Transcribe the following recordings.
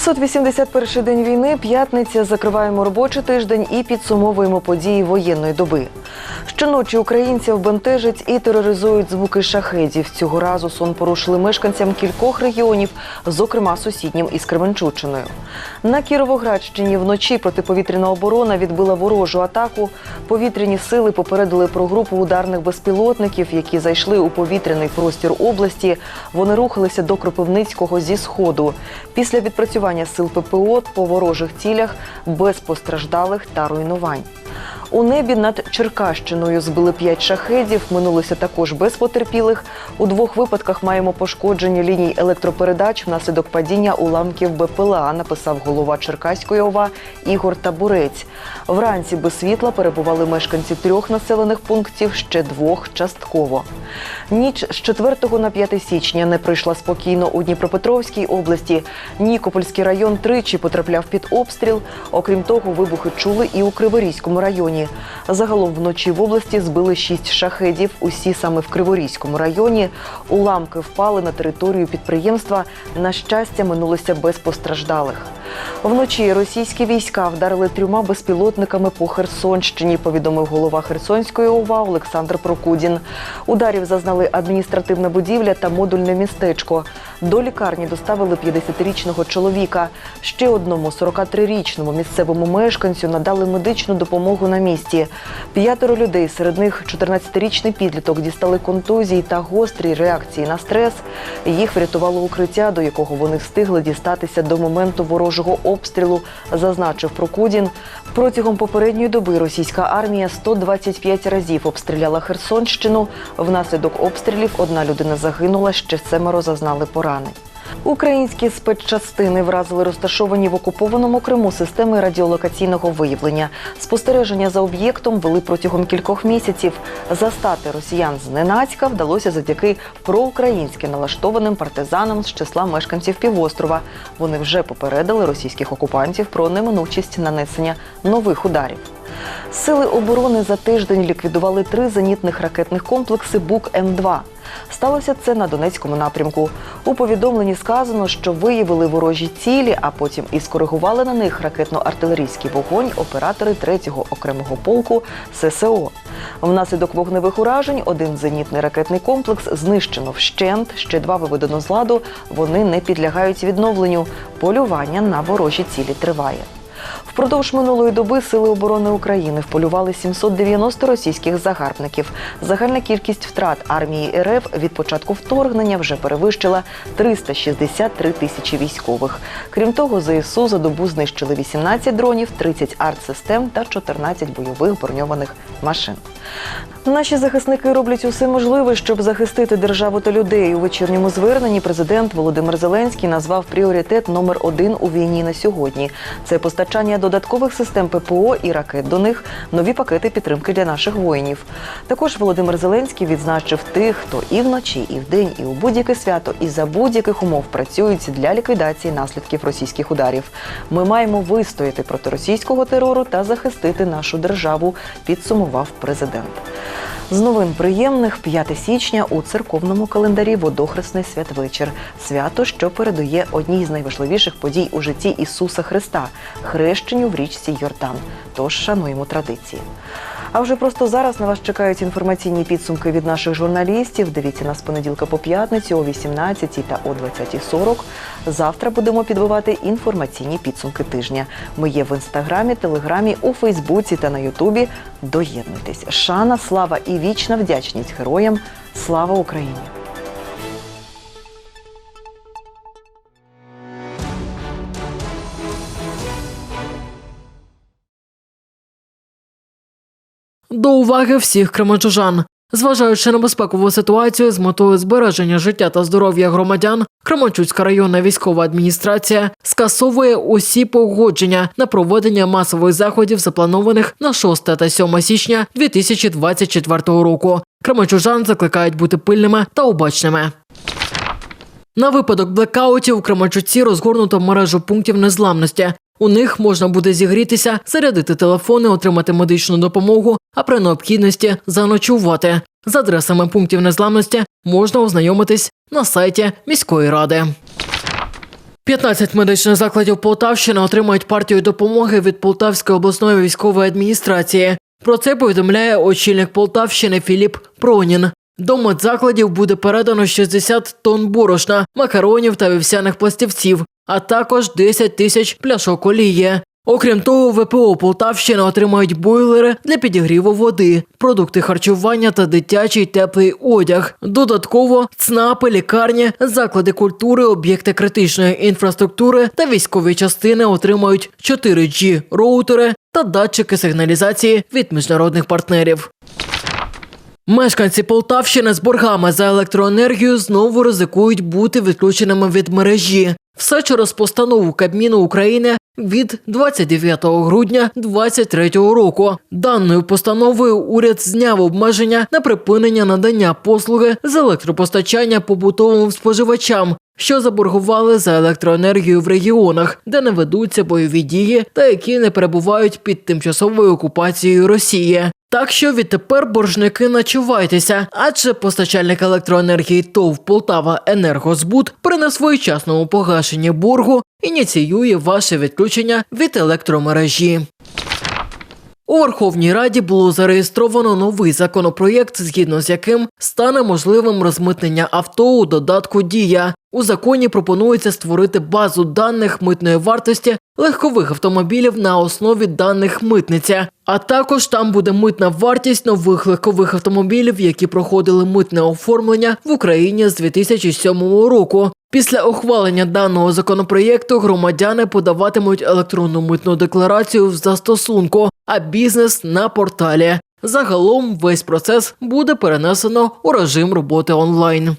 681 день війни, п'ятниця. Закриваємо робочий тиждень і підсумовуємо події воєнної доби. Щоночі українців бентежать і тероризують звуки шахедів. Цього разу сон порушили мешканцям кількох регіонів, зокрема сусіднім із Кременчучиною. На Кіровоградщині вночі протиповітряна оборона відбила ворожу атаку. Повітряні сили попередили про групу ударних безпілотників, які зайшли у повітряний простір області. Вони рухалися до Кропивницького зі сходу. Після відпрацювання сил ППО по ворожих цілях без постраждалих та руйнувань. У небі над Черкащиною збили п'ять шахедів. Минулося також без потерпілих. У двох випадках маємо пошкодження ліній електропередач внаслідок падіння уламків БПЛА, написав голова Черкаської ОВА Ігор Табурець. Вранці без світла перебували мешканці трьох населених пунктів, ще двох частково. Ніч з 4 на 5 січня не прийшла спокійно у Дніпропетровській області. Нікопольський район тричі потрапляв під обстріл. Окрім того, вибухи чули і у Криворізькому районі. Загалом вночі в області збили шість шахедів. Усі саме в Криворізькому районі. Уламки впали на територію підприємства. На щастя, минулося без постраждалих. Вночі російські війська вдарили трьома безпілотниками по Херсонщині, повідомив голова Херсонської ОВА Олександр Прокудін. Ударів зазнали адміністративна будівля та модульне містечко. До лікарні доставили 50-річного чоловіка. Ще одному 43-річному місцевому мешканцю надали медичну допомогу на місці. П'ятеро людей, серед них 14-річний підліток, дістали контузії та гострі реакції на стрес. Їх врятувало укриття, до якого вони встигли дістатися до моменту ворожого обстрілу, зазначив Прокудін. Протягом попередньої доби російська армія 125 разів обстріляла Херсонщину. Внаслідок обстрілів одна людина загинула, ще семеро зазнали поранень. Українські спецчастини вразили розташовані в окупованому Криму системи радіолокаційного виявлення. Спостереження за об'єктом вели протягом кількох місяців. Застати росіян зненацька вдалося завдяки проукраїнськи налаштованим партизанам з числа мешканців півострова. Вони вже попередили російських окупантів про неминучість нанесення нових ударів. Сили оборони за тиждень ліквідували три зенітних ракетних комплекси Бук М2. Сталося це на Донецькому напрямку. У повідомленні сказано, що виявили ворожі цілі, а потім і скоригували на них ракетно-артилерійський вогонь оператори 3-го окремого полку ССО. Внаслідок вогневих уражень один зенітний ракетний комплекс знищено вщент, ще два виведено з ладу. Вони не підлягають відновленню. Полювання на ворожі цілі триває. Впродовж минулої доби Сили оборони України вполювали 790 російських загарбників. Загальна кількість втрат армії РФ від початку вторгнення вже перевищила 363 тисячі військових. Крім того, ЗСУ за добу знищили 18 дронів, 30 артсистем та 14 бойових броньованих машин. Наші захисники роблять усе можливе, щоб захистити державу та людей. У вечірньому зверненні президент Володимир Зеленський назвав пріоритет номер один у війні на сьогодні. Це постачання додаткових систем ППО і ракет до них, нові пакети підтримки для наших воїнів. Також Володимир Зеленський відзначив тих, хто і вночі, і вдень, і у будь-яке свято, і за будь-яких умов працюють для ліквідації наслідків російських ударів. Ми маємо вистояти проти російського терору та захистити нашу державу. Підсумував президент. З новин приємних 5 січня у церковному календарі Водохресний святвечір. Свято, що передає одній з найважливіших подій у житті Ісуса Христа хрещенню в річці Йордан. Тож шануємо традиції. А вже просто зараз на вас чекають інформаційні підсумки від наших журналістів. Дивіться нас понеділка по п'ятницю о 18 та о 20.40. Завтра будемо підбивати інформаційні підсумки тижня. Ми є в інстаграмі, телеграмі, у Фейсбуці та на Ютубі. Доєднуйтесь. Шана, слава і вічна вдячність героям. Слава Україні! До уваги всіх кременчужан. Зважаючи на безпекову ситуацію з метою збереження життя та здоров'я громадян, Кременчуцька районна військова адміністрація скасовує усі погодження на проведення масових заходів, запланованих на 6 та 7 січня 2024 року. Кременчужан закликають бути пильними та обачними. На випадок блекаутів у Кременчуці розгорнуто мережу пунктів незламності. У них можна буде зігрітися, зарядити телефони, отримати медичну допомогу, а при необхідності заночувати. З адресами пунктів незламності можна ознайомитись на сайті міської ради. 15 медичних закладів Полтавщини отримають партію допомоги від Полтавської обласної військової адміністрації. Про це повідомляє очільник Полтавщини Філіп Пронін. До медзакладів буде передано 60 тонн борошна, макаронів та вівсяних пластівців, а також 10 тисяч пляшок олії. Окрім того, ВПО Полтавщини отримають бойлери для підігріву води, продукти харчування та дитячий теплий одяг. Додатково ЦНАПи, лікарні, заклади культури, об'єкти критичної інфраструктури та військові частини отримають 4G роутери та датчики сигналізації від міжнародних партнерів. Мешканці Полтавщини з боргами за електроенергію знову ризикують бути відключеними від мережі. Все через постанову Кабміну України від 29 грудня 2023 року. Даною постановою уряд зняв обмеження на припинення надання послуги з електропостачання побутовим споживачам, що заборгували за електроенергію в регіонах, де не ведуться бойові дії та які не перебувають під тимчасовою окупацією Росії. Так що відтепер боржники начувайтеся, адже постачальник електроенергії ТОВ Полтава Енергозбут при несвоєчасному погашенні боргу ініціює ваше відключення від електромережі. У Верховній Раді було зареєстровано новий законопроєкт, згідно з яким стане можливим розмитнення авто у додатку Дія. У законі пропонується створити базу даних митної вартості легкових автомобілів на основі даних митниця. А також там буде митна вартість нових легкових автомобілів, які проходили митне оформлення в Україні з 2007 року. Після ухвалення даного законопроєкту громадяни подаватимуть електронну митну декларацію в застосунку, а бізнес на порталі. Загалом весь процес буде перенесено у режим роботи онлайн.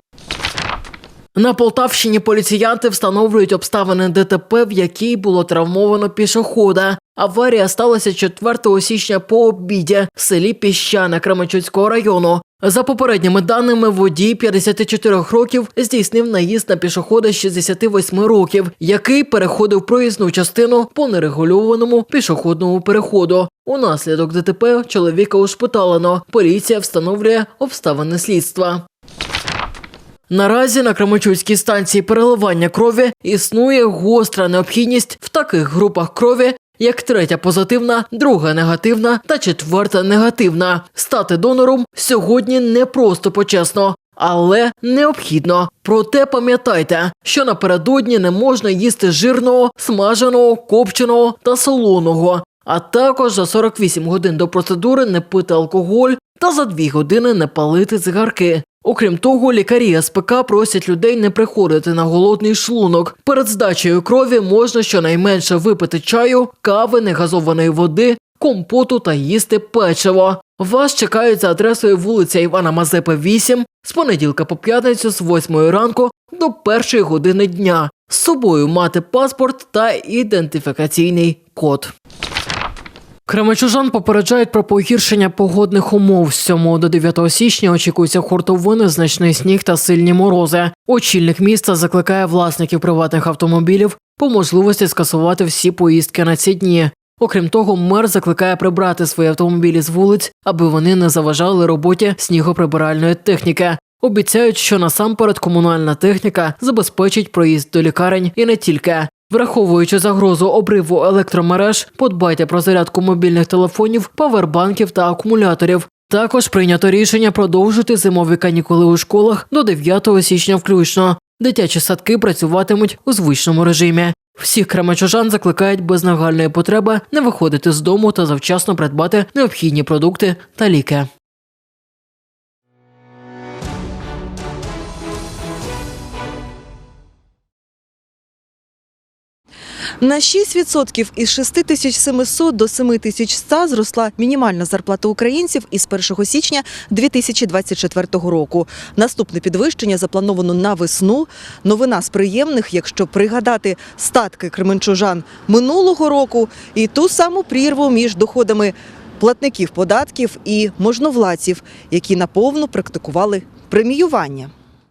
На Полтавщині поліціянти встановлюють обставини ДТП, в якій було травмовано пішохода. Аварія сталася 4 січня по обіді в селі Піщане Кременчуцького району. За попередніми даними, водій 54 років здійснив наїзд на пішохода 68 років, який переходив проїзну частину по нерегульованому пішохідному переходу. Унаслідок ДТП чоловіка ушпиталено. Поліція встановлює обставини слідства. Наразі на Кременчуцькій станції переливання крові існує гостра необхідність в таких групах крові, як третя позитивна, друга негативна та четверта негативна. Стати донором сьогодні не просто почесно. Але необхідно. Проте пам'ятайте, що напередодні не можна їсти жирного, смаженого, копченого та солоного, а також за 48 годин до процедури не пити алкоголь та за 2 години не палити цигарки. Окрім того, лікарі СПК просять людей не приходити на голодний шлунок. Перед здачею крові можна щонайменше випити чаю, кави, негазованої води, компоту та їсти печиво. Вас чекають за адресою вулиця Івана Мазепи, 8, з понеділка по п'ятницю з 8 ранку до першої години дня. З собою мати паспорт та ідентифікаційний код. Кременчужан попереджають про погіршення погодних умов. З 7 до 9 січня очікуються хуртовини, значний сніг та сильні морози. Очільник міста закликає власників приватних автомобілів по можливості скасувати всі поїздки на ці дні. Окрім того, мер закликає прибрати свої автомобілі з вулиць, аби вони не заважали роботі снігоприбиральної техніки. Обіцяють, що насамперед комунальна техніка забезпечить проїзд до лікарень і не тільки. Враховуючи загрозу обриву електромереж, подбайте про зарядку мобільних телефонів, павербанків та акумуляторів. Також прийнято рішення продовжити зимові канікули у школах до 9 січня включно. Дитячі садки працюватимуть у звичному режимі. Всіх кремачужан закликають без нагальної потреби не виходити з дому та завчасно придбати необхідні продукти та ліки. На 6% із 6700 до 7100 зросла мінімальна зарплата українців із 1 січня 2024 року. Наступне підвищення заплановано на весну. Новина з приємних, якщо пригадати статки кременчужан минулого року і ту саму прірву між доходами платників податків і можновладців, які наповну практикували преміювання.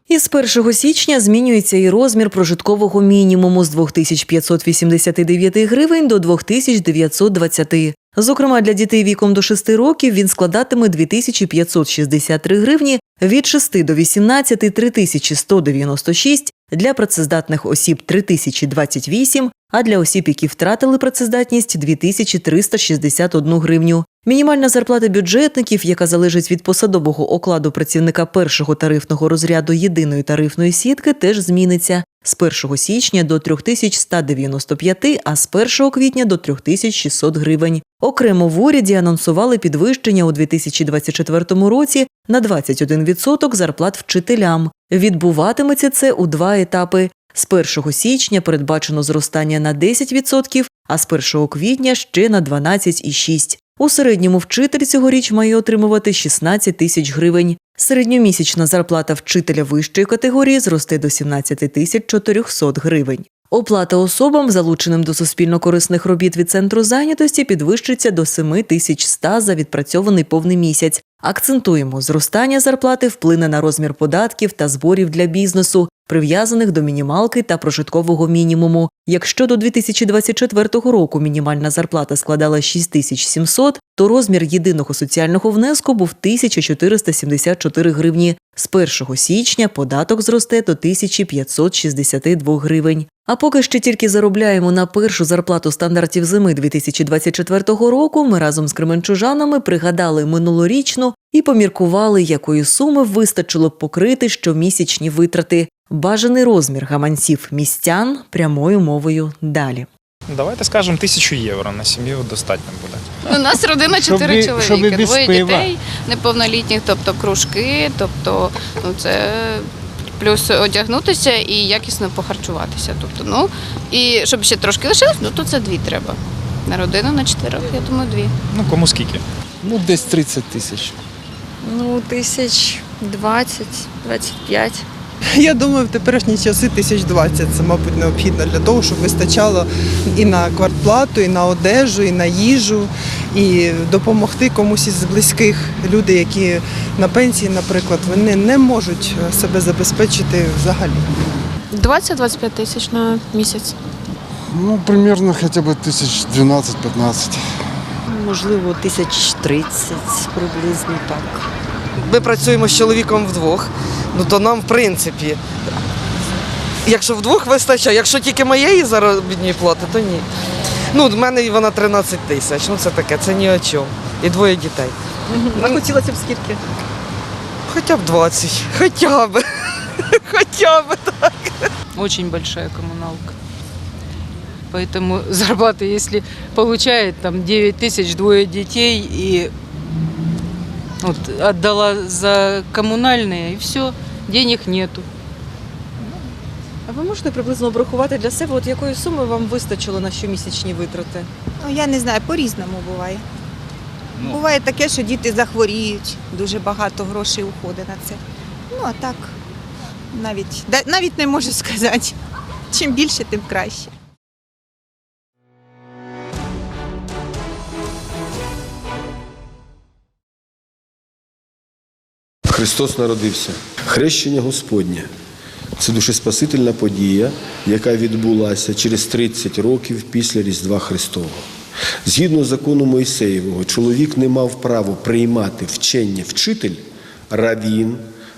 Із 1 січня змінюється і розмір прожиткового мінімуму з 2589 гривень до 2920. Зокрема, для дітей віком до 6 років він складатиме 2563 гривні, від 6 до 18 – 3196, для працездатних осіб 3028, а для осіб, які втратили працездатність 2361 гривню. Мінімальна зарплата бюджетників, яка залежить від посадового окладу працівника першого тарифного розряду єдиної тарифної сітки, теж зміниться з 1 січня до 3195, а з 1 квітня до 3600 гривень. Окремо в уряді анонсували підвищення у 2024 році на 21% зарплат вчителям. Відбуватиметься це у два етапи. З 1 січня передбачено зростання на 10%, а з 1 квітня ще на 12,6%. У середньому вчитель цьогоріч має отримувати 16 тисяч гривень. Середньомісячна зарплата вчителя вищої категорії зросте до 17 тисяч 400 гривень. Оплата особам, залученим до суспільно-корисних робіт від центру зайнятості, підвищиться до 7 тисяч 100 за відпрацьований повний місяць. Акцентуємо, зростання зарплати вплине на розмір податків та зборів для бізнесу, прив'язаних до мінімалки та прожиткового мінімуму. Якщо до 2024 року мінімальна зарплата складала 6700, то розмір єдиного соціального внеску був 1474 гривні. З 1 січня податок зросте до 1562 гривень. А поки ще тільки заробляємо на першу зарплату стандартів зими 2024 року, ми разом з кременчужанами пригадали минулорічну і поміркували, якої суми вистачило б покрити щомісячні витрати. Бажаний розмір гаманців містян прямою мовою далі. Давайте скажемо тисячу євро на сім'ю достатньо буде. У нас родина Щоб чотири ви- чоловіки, щоб ви без двоє пива. дітей неповнолітніх, тобто кружки, тобто ну це плюс одягнутися і якісно похарчуватися. Тобто, ну і щоб ще трошки лишилось, ну то це дві треба. На родину на чотирьох, я думаю, дві. Ну кому скільки? Ну, десь 30 тисяч. Ну, тисяч 20, 25. Я думаю, в теперішні часи 1020 це, мабуть, необхідно для того, щоб вистачало і на квартплату, і на одежу, і на їжу, і допомогти комусь із близьких люди, які на пенсії, наприклад, вони не можуть себе забезпечити взагалі. 20-25 тисяч на місяць. Ну, примерно хоча б тисяч 12-15. Можливо, тисяч тридцять приблизно так. ми працюємо з чоловіком вдвох, ну то нам, в принципі, якщо вдвох вистачає, якщо тільки моєї заробітної плати, то ні. Ну, в мене вона 13 тисяч, ну це таке, це ні о чому. І двоє дітей. А хотілося б скільки? Хоча б 20, хоча б. Хоча б. так. очень большая коммуналка. Поэтому зарплата, если получает там 9 тысяч, двое детей и вот отдала за коммунальные, и все, денег нету. А ви можете приблизно обрахувати для себе, от якої суми вам вистачило на щомісячні витрати? Ну, я не знаю, по-різному буває. Буває таке, що діти захворіють, дуже багато грошей уходить на це. Ну, а так, навіть, навіть не можу сказати. Чим більше, тим краще. Христос народився. Хрещення Господнє це душеспасительна подія, яка відбулася через 30 років після Різдва Христового. Згідно закону Мойсеєвого, чоловік не мав права приймати вчення вчитель, равін,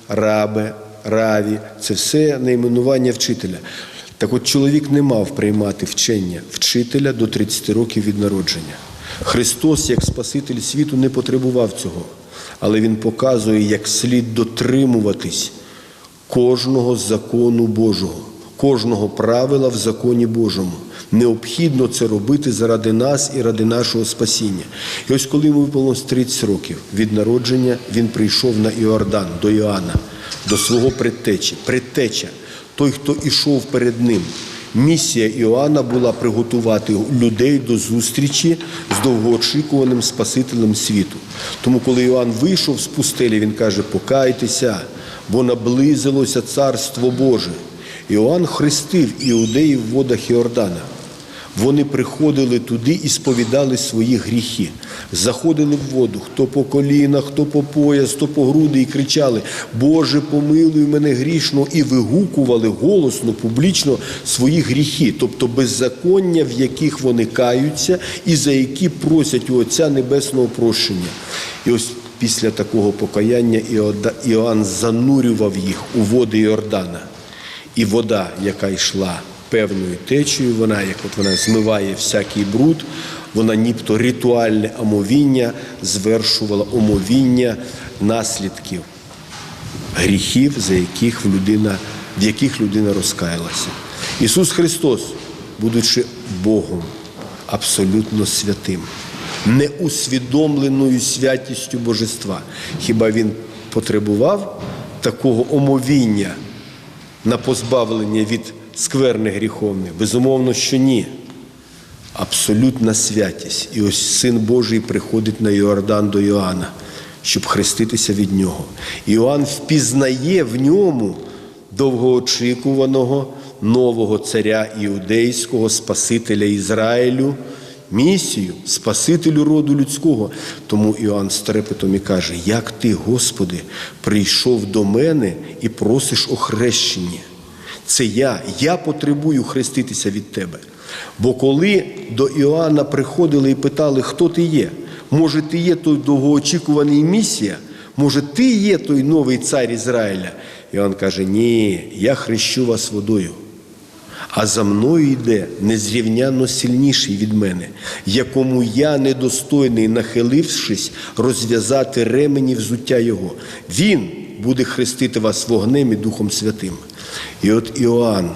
рабе, раві це все найменування вчителя. Так от чоловік не мав приймати вчення вчителя до 30 років від народження. Христос, як Спаситель світу, не потребував цього, але Він показує, як слід дотримуватись кожного закону Божого, кожного правила в законі Божому. Необхідно це робити заради нас і ради нашого спасіння. І ось коли йому виповнилось 30 років від народження, він прийшов на Іордан до Іоанна, до свого предтечі. Предтеча, той, хто ішов перед ним. Місія Іоанна була приготувати людей до зустрічі з довгоочікуваним Спасителем світу. Тому, коли Іоанн вийшов з пустелі, він каже: Покайтеся, бо наблизилося Царство Боже. Іоанн хрестив іудеїв в водах Іордана. Вони приходили туди і сповідали свої гріхи. Заходили в воду, хто по колінах, хто по пояс, хто по груди, і кричали: Боже, помилуй мене грішно, і вигукували голосно, публічно свої гріхи, тобто беззаконня, в яких вони каються, і за які просять у Отця Небесного прощення. І ось після такого покаяння Іоанн занурював їх у води Йордана. І вода, яка йшла певною течею, вона, як от вона змиває всякий бруд, вона нібито ритуальне омовіння звершувала омовіння наслідків гріхів, за яких людина, в яких людина розкаялася. Ісус Христос, будучи Богом, абсолютно святим, неусвідомленою святістю Божества, хіба Він потребував такого омовіння на позбавлення від скверни гріховних? Безумовно, що ні. Абсолютна святість. І ось Син Божий приходить на Йордан до Іоанна, щоб хреститися від нього. Іоанн впізнає в ньому довгоочікуваного нового царя іудейського, Спасителя Ізраїлю, місію, Спасителю роду людського. Тому Іоанн з трепетом і каже: Як ти, Господи, прийшов до мене і просиш о хрещенні? Це я, я потребую хреститися від тебе. Бо коли до Іоанна приходили і питали, хто ти є, може, ти є той довгоочікуваний місія, може, ти є той новий цар Ізраїля. Іоанн каже, ні, я хрещу вас водою. А за мною йде незрівнянно сильніший від мене, якому я недостойний, нахилившись, розв'язати ремені взуття Його. Він буде хрестити вас вогнем і Духом Святим. І от Іоанн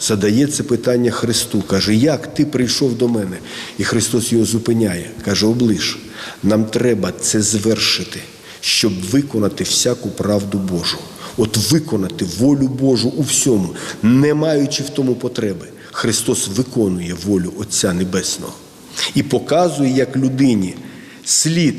задає це питання Христу, каже, як ти прийшов до мене? І Христос його зупиняє, каже, оближ, нам треба це звершити, щоб виконати всяку правду Божу. От виконати волю Божу у всьому, не маючи в тому потреби. Христос виконує волю Отця Небесного і показує, як людині слід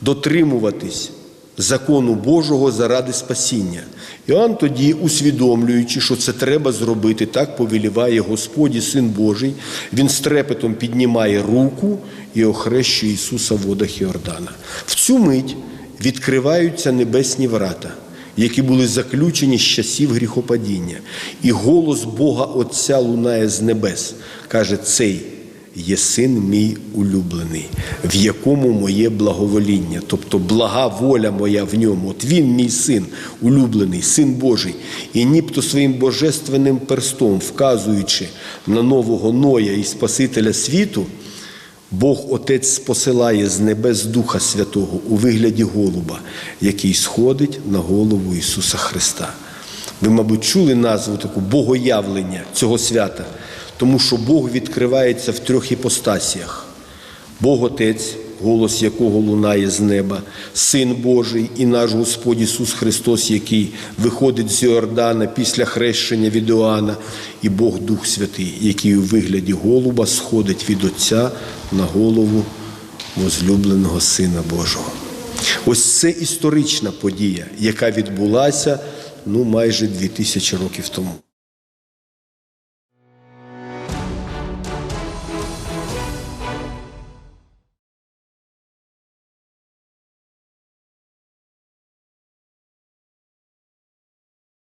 дотримуватись закону Божого заради спасіння. Іоанн тоді, усвідомлюючи, що це треба зробити, так повеліває Господь Син Божий, він з трепетом піднімає руку і охрещує Ісуса в водах Йордана. В цю мить відкриваються небесні врата, які були заключені з часів гріхопадіння. І голос Бога Отця лунає з небес, каже, цей є син мій улюблений, в якому моє благовоління, тобто блага воля моя в ньому. От він, мій син, улюблений, син Божий, і нібто своїм божественним перстом, вказуючи на нового Ноя і Спасителя світу, Бог Отець посилає з небес Духа Святого у вигляді голуба, який сходить на голову Ісуса Христа. Ви, мабуть, чули назву таку богоявлення цього свята, тому що Бог відкривається в трьох іпостасіях. Бог Отець, голос якого лунає з неба, Син Божий і наш Господь Ісус Христос, який виходить з Йордана після хрещення від Іоанна, і Бог Дух Святий, який у вигляді голуба сходить від Отця на голову возлюбленого Сина Божого. Ось це історична подія, яка відбулася ну, майже 2000 років тому.